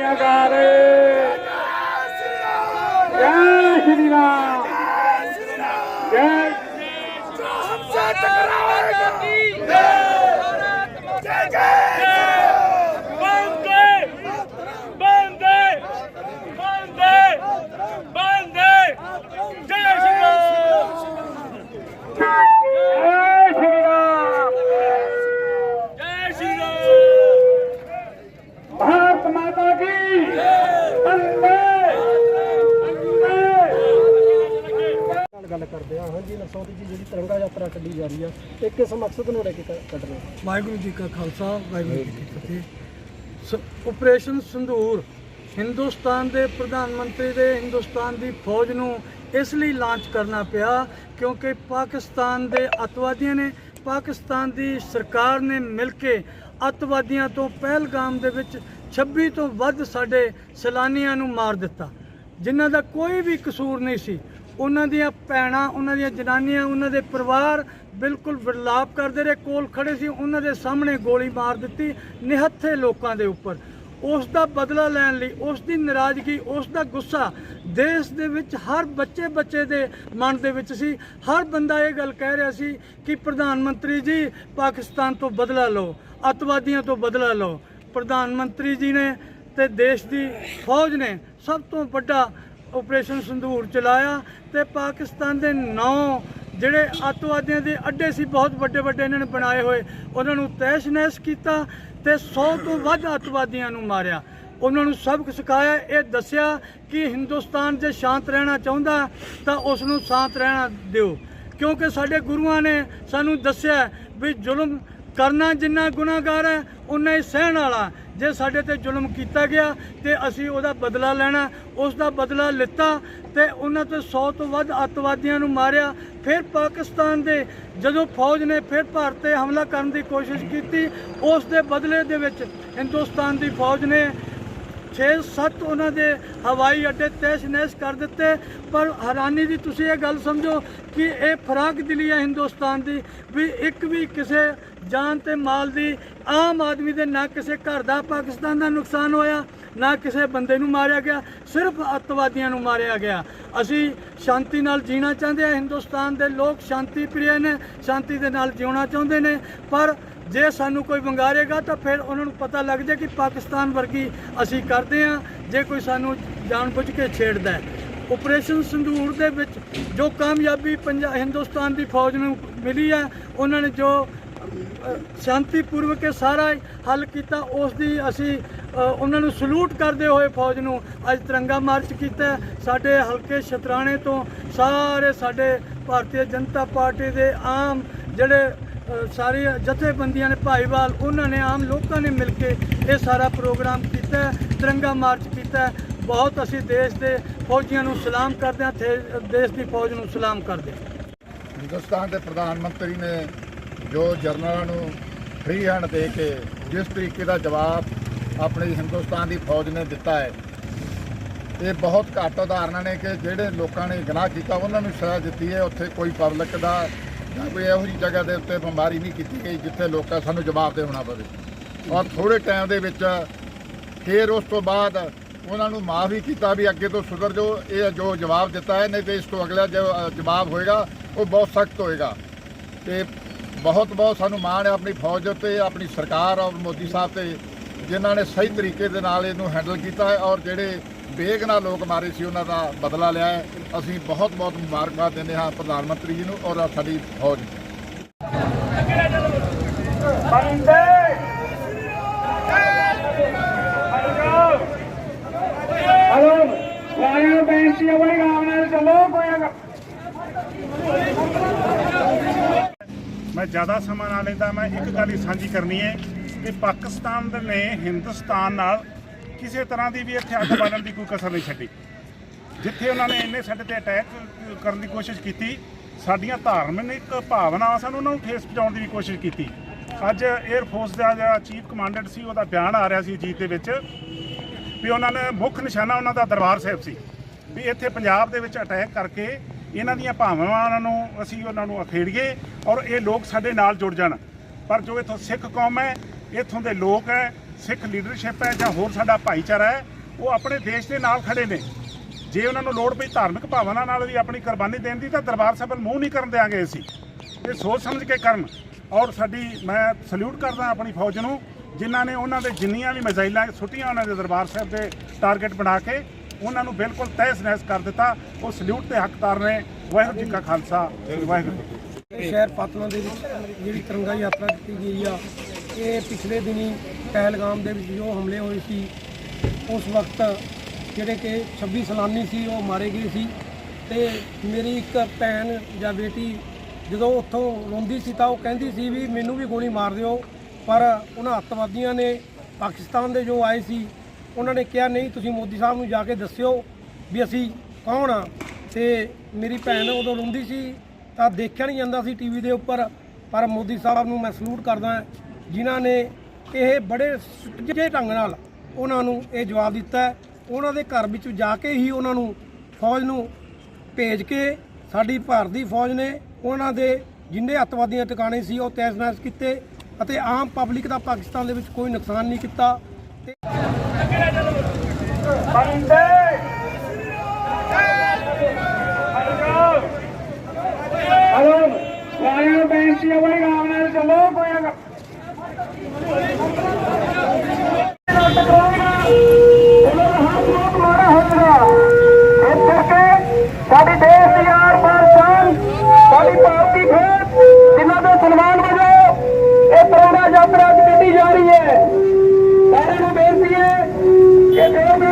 I got it. 400 ਦੀ ਜਿਹੜੀ ਤਿਰੰਗਾ ਯਾਤਰਾ ਕੱਢੀ ਜਾ ਰਹੀ ਆ ਇਹ ਕਿਸ ਮਕਸਦ ਨੂੰ ਲੈ ਕੇ ਕੱਢ ਰਹੇ ਹੋ? ਵਾਹਿਗੁਰੂ ਜੀ ਕਾ ਖਾਲਸਾ, ਵਾਹਿਗੁਰੂ ਜੀ ਕੀ ਫਤਿਹ ਆਪਰੇਸ਼ਨ ਸੰਧੂਰ ਹਿੰਦੁਸਤਾਨ ਦੇ ਪ੍ਰਧਾਨ ਮੰਤਰੀ ਦੇ ਹਿੰਦੁਸਤਾਨ ਦੀ ਫੌਜ ਨੂੰ ਇਸ ਲਈ ਲਾਂਚ ਕਰਨਾ ਪਿਆ ਕਿਉਂਕਿ ਪਾਕਿਸਤਾਨ ਦੇ ਅਤਵਾਦੀਆਂ ਨੇ, ਪਾਕਿਸਤਾਨ ਦੀ ਸਰਕਾਰ ਨੇ ਮਿਲ ਕੇ ਅਤਵਾਦੀਆਂ ਤੋਂ ਪਹਿਲਗਾਮ ਦੇ ਵਿੱਚ 26 ਤੋਂ ਵੱਧ ਸਾਡੇ ਸੈਲਾਨੀਆਂ ਨੂੰ ਮਾਰ ਦਿੱਤਾ ਜਿਨ੍ਹਾਂ ਦਾ ਕੋਈ ਵੀ ਕਸੂਰ ਨਹੀਂ ਸੀ ਉਹਨਾਂ ਦੀਆਂ ਭੈਣਾਂ, ਉਹਨਾਂ ਦੀਆਂ ਜਨਾਨੀਆਂ, ਉਹਨਾਂ ਦੇ ਪਰਿਵਾਰ ਬਿਲਕੁਲ ਵਿਰਲਾਪ ਕਰਦੇ ਰਹੇ। ਕੋਲ ਖੜੇ ਸੀ, ਉਹਨਾਂ ਦੇ ਸਾਹਮਣੇ ਗੋਲੀ ਮਾਰ ਦਿੱਤੀ ਨਿਹੱਥੇ ਲੋਕਾਂ ਦੇ ਉੱਪਰ। ਉਸ ਦਾ ਬਦਲਾ ਲੈਣ ਲਈ, ਉਸ ਦੀ ਨਾਰਾਜ਼ਗੀ, ਉਸ ਦਾ ਗੁੱਸਾ ਦੇਸ਼ ਦੇ ਵਿੱਚ ਹਰ ਬੱਚੇ ਬੱਚੇ ਦੇ ਮਨ ਦੇ ਵਿੱਚ ਸੀ। ਹਰ ਬੰਦਾ ਇਹ ਗੱਲ ਕਹਿ ਰਿਹਾ ਸੀ ਕਿ ਪ੍ਰਧਾਨ ਮੰਤਰੀ ਜੀ, ਪਾਕਿਸਤਾਨ ਤੋਂ ਬਦਲਾ ਲਓ, ਅਤਵਾਦੀਆਂ ਤੋਂ ਬਦਲਾ ਲਓ। ਪ੍ਰਧਾਨ ਮੰਤਰੀ ਜੀ ਨੇ ਤੇ ਦੇਸ਼ ਦੀ ਫੌਜ ਨੇ ਸਭ ਤੋਂ ਵੱਡਾ ਆਪਰੇਸ਼ਨ ਸੰਧੂਰ ਚਲਾਇਆ ਤੇ ਪਾਕਿਸਤਾਨ ਦੇ ਨੌ ਜਿਹੜੇ ਅੱਤਵਾਦੀਆਂ ਦੇ ਅੱਡੇ ਸੀ, ਬਹੁਤ ਵੱਡੇ ਵੱਡੇ ਇਹਨਾਂ ਨੇ ਬਣਾਏ ਹੋਏ, ਉਹਨਾਂ ਨੂੰ ਤੈਸ਼-ਨੈਸ਼ ਕੀਤਾ ਤੇ 100 ਤੋਂ ਵੱਧ ਅੱਤਵਾਦੀਆਂ ਨੂੰ ਮਾਰਿਆ। ਉਹਨਾਂ ਨੂੰ ਸਬਕ ਸਿਖਾਇਆ, ਇਹ ਦੱਸਿਆ ਕਿ ਹਿੰਦੁਸਤਾਨ ਜੇ ਸ਼ਾਂਤ ਰਹਿਣਾ ਚਾਹੁੰਦਾ ਤਾਂ ਉਸ ਨੂੰ ਸ਼ਾਂਤ ਰਹਿਣਾ ਦਿਓ। ਕਿਉਂਕਿ ਸਾਡੇ ਗੁਰੂਆਂ ਨੇ ਸਾਨੂੰ ਦੱਸਿਆ ਵੀ ਜ਼ੁਲਮ ਕਰਨਾ ਜਿੰਨਾ ਗੁਨਾਹਗਾਰ ਹੈ, ਉਨਾ ਹੀ ਸਹਿਣ ਵਾਲਾ। ਜੇ ਸਾਡੇ ਤੇ ਜ਼ੁਲਮ ਕੀਤਾ ਗਿਆ ਤੇ ਅਸੀਂ ਉਹਦਾ ਬਦਲਾ ਲੈਣਾ, ਉਸ ਦਾ ਬਦਲਾ ਲਿੱਤਾ ਤੇ ਉਹਨਾਂ ਤੋਂ 100 ਤੋਂ ਵੱਧ ਅੱਤਵਾਦੀਆਂ ਨੂੰ ਮਾਰਿਆ। ਫਿਰ ਪਾਕਿਸਤਾਨ ਦੇ ਜਦੋਂ ਫੌਜ ਨੇ ਫਿਰ ਭਾਰਤ ਤੇ ਹਮਲਾ ਕਰਨ ਦੀ ਕੋਸ਼ਿਸ਼ ਕੀਤੀ, ਉਸ ਦੇ ਬਦਲੇ ਦੇ ਵਿੱਚ ਹਿੰਦੁਸਤਾਨ ਦੀ ਫੌਜ ਨੇ 6-7 ਉਹਨਾਂ ਦੇ ਹਵਾਈ ਅੱਡੇ ਤੈਸ਼-ਨੈਸ਼ ਕਰ ਦਿੱਤੇ। ਪਰ ਹੈਰਾਨੀ ਦੀ ਤੁਸੀਂ ਇਹ ਗੱਲ ਸਮਝੋ ਕਿ ਇਹ ਫਰਾਕ ਦਿਲੀ ਹੈ ਹਿੰਦੁਸਤਾਨ ਦੀ ਵੀ ਇੱਕ ਵੀ ਕਿਸੇ ਜਾਨ ਤੇ ਮਾਲ ਦੀ ਆਮ ਆਦਮੀ ਦੇ ਨਾ ਕਿਸੇ ਘਰ ਦਾ ਪਾਕਿਸਤਾਨ ਦਾ ਨੁਕਸਾਨ ਹੋਇਆ, ਨਾ ਕਿਸੇ ਬੰਦੇ ਨੂੰ ਮਾਰਿਆ ਗਿਆ, ਸਿਰਫ ਅੱਤਵਾਦੀਆਂ ਨੂੰ ਮਾਰਿਆ ਗਿਆ। ਅਸੀਂ ਸ਼ਾਂਤੀ ਨਾਲ ਜੀਣਾ ਚਾਹੁੰਦੇ ਹਾਂ, ਹਿੰਦੁਸਤਾਨ ਦੇ ਲੋਕ ਸ਼ਾਂਤੀ ਪ੍ਰਿਯ ਨੇ, ਸ਼ਾਂਤੀ ਦੇ ਨਾਲ ਜਿਉਣਾ ਚਾਹੁੰਦੇ ਨੇ, ਪਰ ਜੇ ਸਾਨੂੰ ਕੋਈ ਵੰਗਾਰੇਗਾ ਤਾਂ ਫਿਰ ਉਹਨਾਂ ਨੂੰ ਪਤਾ ਲੱਗ ਜਾਏ ਕਿ ਪਾਕਿਸਤਾਨ ਵਰਗੀ ਅਸੀਂ ਕਰਦੇ ਹਾਂ ਜੇ ਕੋਈ ਸਾਨੂੰ ਜਾਣਬੁੱਝ ਕੇ ਛੇੜਦਾ ਹੈ। ਆਪਰੇਸ਼ਨ ਸੰਦੂਰ ਦੇ ਵਿੱਚ ਜੋ ਕਾਮਯਾਬੀ ਪੰਜਾਬ ਹਿੰਦੁਸਤਾਨ ਦੀ ਫੌਜ ਨੂੰ ਮਿਲੀ ਹੈ ਉਹਨਾਂ ਨੇ ਜੋ ਅ, ਸ਼ਾਂਤੀਪੂਰਵਕ ਇਹ ਸਾਰਾ ਹੱਲ ਕੀਤਾ ਉਸ ਦੀ ਅਸੀਂ ਉਹਨਾਂ ਨੂੰ ਸਲੂਟ ਕਰਦੇ ਹੋਏ ਫੌਜ ਨੂੰ ਅੱਜ ਤਿਰੰਗਾ ਮਾਰਚ ਕੀਤਾ ਸਾਡੇ ਹਲਕੇ ਸ਼ਤਰਾਣੇ ਤੋਂ ਸਾਰੇ ਸਾਡੇ ਭਾਰਤੀ ਜਨਤਾ ਪਾਰਟੀ ਦੇ ਆਮ ਜਿਹੜੇ ਸਾਰੇ ਜਥੇਬੰਦੀਆਂ ਨੇ, ਭਾਈਵਾਲ, ਉਹਨਾਂ ਨੇ ਆਮ ਲੋਕਾਂ ਨੇ ਮਿਲ ਕੇ ਇਹ ਸਾਰਾ ਪ੍ਰੋਗਰਾਮ ਕੀਤਾ ਤਿਰੰਗਾ ਮਾਰਚ ਕੀਤਾ ਬਹੁਤ ਅਸੀਂ ਦੇਸ਼ ਦੇ ਫੌਜੀਆਂ ਨੂੰ ਸਲਾਮ ਕਰਦੇ ਹਾਂ ਦੇਸ਼ ਦੀ ਫੌਜ ਨੂੰ ਸਲਾਮ ਕਰਦੇ ਹਿੰਦੁਸਤਾਨ ਦੇ ਪ੍ਰਧਾਨ ਮੰਤਰੀ ਨੇ ਜੋ ਜਰਨਲਾਂ ਨੂੰ ਫ੍ਰੀ ਹੈਂਡ ਦੇ ਕੇ ਜਿਸ ਤਰੀਕੇ ਦਾ ਜਵਾਬ ਆਪਣੇ ਹਿੰਦੁਸਤਾਨ ਦੀ ਫੌਜ ਨੇ ਦਿੱਤਾ ਹੈ, ਇਹ ਬਹੁਤ ਘੱਟ ਉਦਾਹਰਨਾਂ ਨੇ ਕਿ ਜਿਹੜੇ ਲੋਕਾਂ ਨੇ ਗੁਨਾਹ ਕੀਤਾ, ਉਹਨਾਂ ਨੂੰ ਸਜ਼ਾ ਦਿੱਤੀ ਹੈ। ਉੱਥੇ ਕੋਈ ਪਬਲਿਕ ਦਾ ਕੋਈ ਇਹੋ ਜਿਹੀ ਜਗ੍ਹਾ ਦੇ ਉੱਤੇ ਬਿਮਾਰੀ ਨਹੀਂ ਕੀਤੀ ਗਈ ਜਿੱਥੇ ਲੋਕਾਂ ਸਾਨੂੰ ਜਵਾਬ ਦੇ ਹੋਣਾ ਪਵੇ। ਔਰ ਥੋੜੇ ਟਾਈਮ ਦੇ ਵਿੱਚ ਫਿਰ ਉਸ ਤੋਂ ਬਾਅਦ ਉਹਨਾਂ ਨੂੰ ਮਾਫ ਵੀ ਕੀਤਾ ਵੀ ਅੱਗੇ ਤੋਂ ਸੁਧਰ ਜੋ ਇਹ ਜੋ ਜਵਾਬ ਦਿੱਤਾ ਹੈ, ਨਹੀਂ ਤੇ ਇਸ ਤੋਂ ਅਗਲਾ ਜੋ ਜਵਾਬ ਹੋਏਗਾ, ਉਹ ਬਹੁਤ ਸਖਤ ਹੋਏਗਾ। ਤੇ ਬਹੁਤ ਬਹੁਤ ਸਾਨੂੰ ਮਾਣ ਹੈ ਆਪਣੀ ਫੌਜ 'ਤੇ ਆਪਣੀ ਸਰਕਾਰ ਔਰ ਮੋਦੀ ਸਾਹਿਬ ਤੇ, ਜਿਨ੍ਹਾਂ ਨੇ ਸਹੀ ਤਰੀਕੇ ਦੇ ਨਾਲ ਇਹਨੂੰ ਹੈਂਡਲ ਕੀਤਾ ਹੈ ਔਰ ਜਿਹੜੇ ਬੇਗਨਾ ਲੋਕ ਮਾਰੇ ਸੀ, ਉਹਨਾਂ ਦਾ ਬਦਲਾ ਲਿਆ ਹੈ। ਅਸੀਂ ਬਹੁਤ ਬਹੁਤ ਮੁਬਾਰਕਬਾਦ ਦਿੰਦੇ ਹਾਂ ਪ੍ਰਧਾਨ ਮੰਤਰੀ ਜੀ ਨੂੰ ਔਰ ਸਾਡੀ ਫੌਜ ਨੂੰ। ਹਲੋ ਸਾਰਿਆਂ ਨੂੰ ਬੇਨਤੀ ਹੈ ਨਾਲ ਚੱਲੋ ਕੋਈ ਮੈਂ ਜ਼ਿਆਦਾ ਸਮਾਂ ਨਾ ਲੈਂਦਾ, ਮੈਂ ਇੱਕ ਗੱਲ ਹੀ ਸਾਂਝੀ ਕਰਨੀ ਹੈ ਕਿ ਪਾਕਿਸਤਾਨ ਦੇ ਨੇ ਹਿੰਦੁਸਤਾਨ ਨਾਲ ਕਿਸੇ ਤਰ੍ਹਾਂ ਦੀ ਵੀ ਇੱਥੇ ਅੱਗ ਬਾਲਣ ਦੀ ਕੋਈ ਕਸਰ ਨਹੀਂ ਛੱਡੀ। ਜਿੱਥੇ ਉਹਨਾਂ ਨੇ ਇੰਨੇ ਸਾਡੇ ਤੇ ਅਟੈਕ ਕਰਨ ਦੀ ਕੋਸ਼ਿਸ਼ ਕੀਤੀ, ਸਾਡੀਆਂ ਧਾਰਮਿਕ ਭਾਵਨਾਵਾਂ ਸਨ, ਉਹਨਾਂ ਨੂੰ ਠੇਸ ਪਹੁੰਚਾਉਣ ਦੀ ਵੀ ਕੋਸ਼ਿਸ਼ ਕੀਤੀ। ਅੱਜ 에ਅਰ ਫੋਰਸ ਦਾ ਜਿਹੜਾ ਚੀਫ ਕਮਾਂਡੈਂਟ ਸੀ, ਉਹਦਾ ਬਿਆਨ ਆ ਰਿਹਾ ਸੀ ਜੀਤ ਦੇ ਵਿੱਚ ਵੀ ਉਹਨਾਂ ਨੇ ਮੁੱਖ ਨਿਸ਼ਾਨਾ ਉਹਨਾਂ ਦਾ ਦਰਬਾਰ ਸਾਹਿਬ ਸੀ ਵੀ ਇੱਥੇ ਪੰਜਾਬ ਦੇ ਵਿੱਚ ਅਟੈਕ ਕਰਕੇ ਇਹਨਾਂ ਦੀਆਂ ਭਾਵਨਾਵਾਂ ਨੂੰ ਅਸੀਂ ਉਹਨਾਂ ਨੂੰ ਅਖੇੜੀਏ ਔਰ ਇਹ ਲੋਕ ਸਾਡੇ ਨਾਲ ਜੁੜ ਜਾਣ। ਪਰ ਜੋ ਇੱਥੋਂ ਸਿੱਖ ਕੌਮ ਹੈ, ਇੱਥੋਂ ਦੇ ਲੋਕ ਹੈ ਸਿੱਖ ਲੀਡਰਸ਼ਿਪ ਹੈ ਜਾਂ ਹੋਰ ਸਾਡਾ ਭਾਈਚਾਰਾ ਹੈ, ਉਹ ਆਪਣੇ ਦੇਸ਼ ਦੇ ਨਾਲ ਖੜੇ ਨੇ। ਜੇ ਉਹਨਾਂ ਨੂੰ ਲੋੜ ਪਈ ਧਾਰਮਿਕ ਭਾਵਨਾ ਨਾਲ ਵੀ ਆਪਣੀ ਕੁਰਬਾਨੀ ਦੇਣ ਦੀ, ਤਾਂ ਦਰਬਾਰ ਸਾਹਿਬ ਵੱਲ ਮੂੰਹ ਨਹੀਂ ਕਰਨ ਦਿਆਂਗੇ ਅਸੀਂ। ਇਹ ਸੋਚ ਸਮਝ ਕੇ ਕਰਨ। ਔਰ ਸਾਡੀ, ਮੈਂ ਸਲੂਟ ਕਰਦਾ ਆਪਣੀ ਫੌਜ ਨੂੰ, ਜਿਨ੍ਹਾਂ ਨੇ ਉਹਨਾਂ ਦੇ ਜਿੰਨੀਆਂ ਵੀ ਮਿਜ਼ਾਈਲਾਂ ਸੁੱਟੀਆਂ ਉਹਨਾਂ ਦੇ ਦਰਬਾਰ ਸਾਹਿਬ ਦੇ ਟਾਰਗੇਟ ਬਣਾ ਕੇ, ਉਹਨਾਂ ਨੂੰ ਬਿਲਕੁਲ ਤਹਿਸ ਨਹਿਸ ਕਰ ਦਿੱਤਾ। ਉਹ ਸਲੂਟ 'ਤੇ ਹੱਕਦਾਰ ਨੇ। ਵਾਹਿਗੁਰੂ ਜੀ ਕਾ ਖਾਲਸਾ। ਵਾਹਿਗੁਰੂ ਜੀ ਸ਼ਹਿਰ ਪਤਨਾ ਦੇ ਵਿੱਚ ਜਿਹੜੀ ਤਿਰੰਗਾ ਯਾਤਰਾ ਕੀਤੀ ਗਈ ਆ ਇਹ ਪਿਛਲੇ ਦਿਨੀ ਪਹਿਲਗਾਮ ਦੇ ਵਿੱਚ ਜੋ ਹਮਲੇ ਹੋਏ ਸੀ, ਉਸ ਵਕਤ ਜਿਹੜੇ ਕਿ 26 ਸੈਲਾਨੀ ਸੀ, ਉਹ ਮਾਰੇ ਗਏ ਸੀ ਤੇ ਮੇਰੀ ਇੱਕ ਭੈਣ ਜਾਂ ਬੇਟੀ ਜਦੋਂ ਉੱਥੋਂ ਰੋਂਦੀ ਸੀ ਤਾਂ ਉਹ ਕਹਿੰਦੀ ਸੀ ਵੀ ਮੈਨੂੰ ਵੀ ਗੋਲੀ ਮਾਰ ਦਿਓ, ਪਰ ਉਹਨਾਂ ਅੱਤਵਾਦੀਆਂ ਨੇ ਪਾਕਿਸਤਾਨ ਦੇ ਜੋ ਆਏ ਸੀ, ਉਹਨਾਂ ਨੇ ਕਿਹਾ, ਨਹੀਂ, ਤੁਸੀਂ ਮੋਦੀ ਸਾਹਿਬ ਨੂੰ ਜਾ ਕੇ ਦੱਸਿਓ ਵੀ ਅਸੀਂ ਕੌਣ ਆ। ਤੇ ਮੇਰੀ ਭੈਣ ਉਦੋਂ ਰੋਂਦੀ ਸੀ ਤਾਂ ਦੇਖਿਆ ਨਹੀਂ ਜਾਂਦਾ ਸੀ ਟੀਵੀ ਦੇ ਉੱਪਰ, ਪਰ ਮੋਦੀ ਸਾਹਿਬ ਨੂੰ ਮੈਂ ਸਲੂਟ ਕਰਦਾ ਜਿਨ੍ਹਾਂ ਨੇ ਇਹ ਬੜੇ ਸੁੱਜੇ ਢੰਗ ਨਾਲ ਉਹਨਾਂ ਨੂੰ ਇਹ ਜਵਾਬ ਦਿੱਤਾ ਉਹਨਾਂ ਦੇ ਘਰ ਵਿੱਚ ਜਾ ਕੇ ਹੀ ਉਹਨਾਂ ਨੂੰ ਫੌਜ ਨੂੰ ਭੇਜ ਕੇ ਸਾਡੀ ਭਾਰਤ ਦੀ ਫੌਜ ਨੇ ਉਹਨਾਂ ਦੇ ਜਿੰਨੇ ਅੱਤਵਾਦੀਆਂ ਟਿਕਾਣੇ ਸੀ ਉਹ ਤਹਿਸ-ਨਹਿਸ ਕੀਤੇ ਅਤੇ ਆਮ ਪਬਲਿਕ ਦਾ ਪਾਕਿਸਤਾਨ ਦੇ ਵਿੱਚ ਕੋਈ ਨੁਕਸਾਨ ਨਹੀਂ ਕੀਤਾ। ਬੰਦੇ Amen.